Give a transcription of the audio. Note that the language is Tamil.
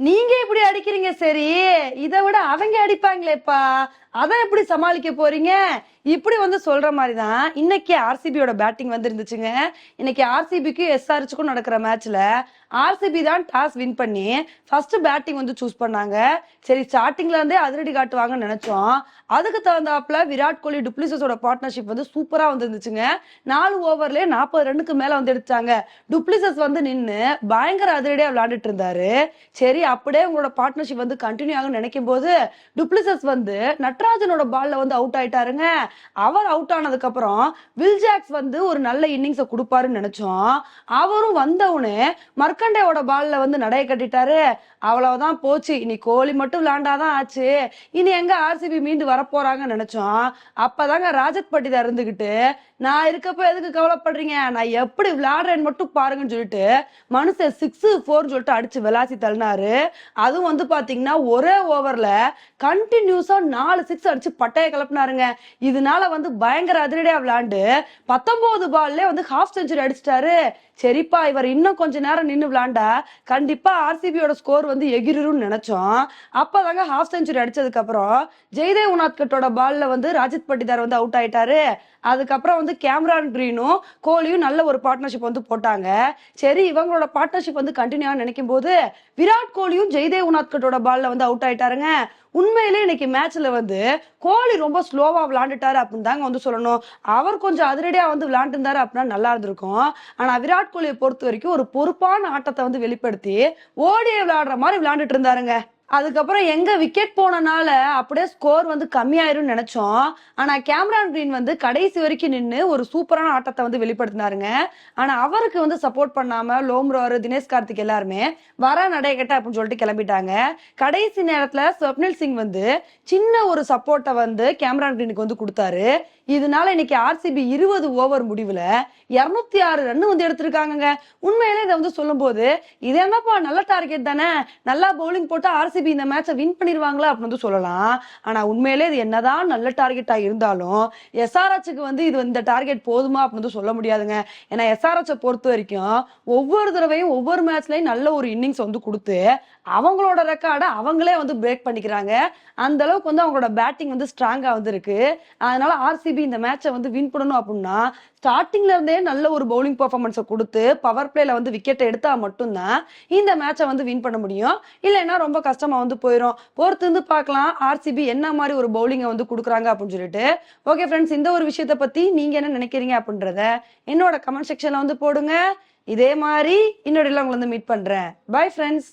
நீங்க இப்படி அடிக்கிறீங்க சரி. இதை விட அவங்க அடிப்பாங்களேப்பா. அதை எப்படி சமாளிக்க போறீங்க? இப்படி வந்து சொல்ற மாதிரி தான் இன்னைக்கு ஆர்சிபியோட பேட்டிங் வந்து இருந்துச்சுங்க இன்னைக்கு ஆர்சிபிக்கும் எஸ்ஆர்ச்சுக்கும் நடக்கிற மேட்ச்ல ஆர்சிபி தான் டாஸ் வின் பண்ணி ஃபர்ஸ்ட் பேட்டிங் வந்து சூஸ் பண்ணாங்க. சரி ஸ்டார்டிங்ல இருந்தே அதிரடி காட்டுவாங்கன்னு நினைச்சோம். அதுக்கு தகுந்தாப்புல விராட் கோலி டுப்ளிசஸோட பார்ட்னர்ஷிப் வந்து சூப்பரா வந்துருந்துச்சுங்க. நாலு ஓவர்லயே நாற்பது ரன்னுக்கு மேல வந்து எடுத்தாங்க டுப்ளிசஸ் வந்து நின்று பயங்கர அதிரடியா விளையாண்டுட்டு இருந்தாரு. சரி அப்படியே உங்களோட பார்ட்னர்ஷிப் வந்து கண்டினியூ ஆகும் நினைக்கும் போது டுப்ளிசஸ் வந்து நடராஜனோட பால்ல வந்து அவுட் ஆயிட்டாருங்க. அவர் அவுட் ஆனதுக்கு அப்புறம் வில் ஜாக்ஸ் வந்து ஒரு நல்ல இன்னிங்ஸை கொடுப்பாருன்னு நினைச்சோம். அவரும் வந்தவுடனே மர்க்கண்டேவோட பால்ல வந்து நடைய கட்டிட்டாரு. அவ்வளவுதான் போச்சு. இனி கோலி மட்டும் விளாண்டாதான் ஆச்சு. இனி எங்க ஆர்சிபி மீண்டு வரப்போறாங்கன்னு நினைச்சோம். அப்பதாங்க ராஜத் பட்டிதா இருந்துகிட்டு நான் இருக்கப்ப எதுக்கு கவலைப்படுறீங்க? நான் எப்படி விளையாடுறேன்னு மட்டும் பாருங்கன்னு சொல்லிட்டு மனுஷன் சிக்ஸ் ஃபோர்னு சொல்லிட்டு அடிச்சு விளாசி தள்ளினாரு. அதுவும் வந்து பாத்தீங்கன்னா ஒரே ஓவர்ல கண்டினியூஸா நாலு சிக்ஸ் அடிச்சு பட்டையை கிளப்பினாருங்க. இதனால வந்து பயங்கர அதிரடியா விளையாண்டு பத்தொன்பது பால்ல வந்து ஹாஃப் செஞ்சுரி அடிச்சிட்டாரு. சரிப்பா இவர் இன்னும் கொஞ்ச நேரம் நின்று விளையாண்டா கண்டிப்பா ஆர்சிபியோட ஸ்கோர் வந்து எகிரும்னு நினைச்சோம். அப்பதாங்க ஹாஃப் செஞ்சுரி அடிச்சதுக்கு அப்புறம் ஜெய்தேவ் உனாத்கட்டோட பால்ல வந்து ராஜித் பட்டிதார் வந்து அவுட் ஆயிட்டாரு. அதுக்கப்புறம் வந்து கேமரான் கிரீனும் கோலியும் நல்ல ஒரு பார்ட்னர்ஷிப் வந்து போட்டாங்க. சரி இவங்களோட பார்ட்னர்ஷிப் வந்து கண்டினியூ நினைக்கும் போது விராட் கோலியும் ஜெய்தேவ் உனாத்கட்டோட பால்ல வந்து அவுட் ஆயிட்டாருங்க. உண்மையிலே இன்னைக்கு மேட்ச்ல வந்து கோலி ரொம்ப ஸ்லோவா விளாண்டுட்டாரு அப்படின்னு தாங்க வந்து சொல்லணும். அவர் கொஞ்சம் அதிரடியா வந்து விளாண்டுருந்தாரு அப்படின்னா நல்லா இருந்திருக்கும். ஆனா விராட் கோலியை பொறுத்த வரைக்கும் ஒரு பொறுப்பான ஆட்டத்தை வந்து வெளிப்படுத்தி ஓடியை விளையாடுற மாதிரி விளையாண்டுட்டு இருந்தாருங்க. அதுக்கப்புறம் எங்க விக்கெட் போனனால அப்படியே ஸ்கோர் வந்து கம்மியாயிரும்னு நினைச்சோம். ஆனா கேமரான் கிரீன் வந்து கடைசி வரைக்கும் நின்று ஒரு சூப்பரான ஆட்டத்தை வந்து வெளிப்படுத்தினாருங்க. ஆனா அவருக்கு வந்து சப்போர்ட் பண்ணாம லோம்ரோர் தினேஷ் கார்த்திக் எல்லாருமே வர நடைகட்ட அப்படின்னு சொல்லிட்டு கிளம்பிட்டாங்க. கடைசி நேரத்துல ஸ்வப்னில் சிங் வந்து சின்ன ஒரு சப்போர்ட்டை வந்து கேமரான் கிரீனுக்கு வந்து கொடுத்தாரு. இதனால இன்னைக்கு ஆர்சிபி இருபது ஓவர் முடிவுல இருநூத்தி ஆறு ரன் வந்து எடுத்திருக்காங்கங்க. உண்மையிலே இதை வந்து சொல்லும்போது இது என்னப்பா நல்ல டார்கெட் தானே? நல்லா பவுலிங் போட்டு ஆர்சிபி இந்த மேட்சை வின் பண்ணிருவாங்களா அப்படின்னு வந்து சொல்லலாம். ஆனா உண்மையிலே இது என்னதான் நல்ல டார்கெட்டா இருந்தாலும் எஸ்ஆர்ஹெச்சுக்கு வந்து இது இந்த டார்கெட் போதுமா அப்படின்னு சொல்ல முடியாதுங்க. ஏன்னா எஸ்ஆர்ஹெச்சை பொறுத்த வரைக்கும் ஒவ்வொரு தடவையும் ஒவ்வொரு மேட்ச்லயும் நல்ல ஒரு இன்னிங்ஸ் வந்து கொடுத்து அவங்களோட ரெக்கார்டை அவங்களே வந்து பிரேக் பண்ணிக்கிறாங்க. அந்த அளவுக்கு வந்து அவங்களோட பேட்டிங் வந்து ஸ்ட்ராங்கா வந்து இருக்கு. அதனால ஆர்சிபி இந்த மேட்சை வந்து வின் பண்ணணும் அப்படின்னா ஸ்டார்டிங்ல இருந்தே நல்ல ஒரு பவுலிங் பர்ஃபார்மன்ஸை கொடுத்து பவர் பிளேல வந்து விக்கெட்டை எடுத்தா மட்டும்தான் இந்த மேட்சை வந்து வின் பண்ண முடியும். இல்லைன்னா ரொம்ப கஷ்டம் வந்து போயிடும் பொறுத்து இருந்து பார்க்கலாம். ஆர்சிபி என்ன மாதிரி ஒரு பவுலிங்கை வந்து கொடுக்குறாங்க அப்படின்னு சொல்லிட்டு. ஓகே ஃப்ரெண்ட்ஸ் இந்த ஒரு விஷயத்த பத்தி நீங்க என்ன நினைக்கிறீங்க அப்படின்றத என்னோட கமெண்ட் செக்ஷன்ல வந்து போடுங்க. இதே மாதிரி இன்னொரு உங்களை வந்து மீட் பண்றேன். Bye friends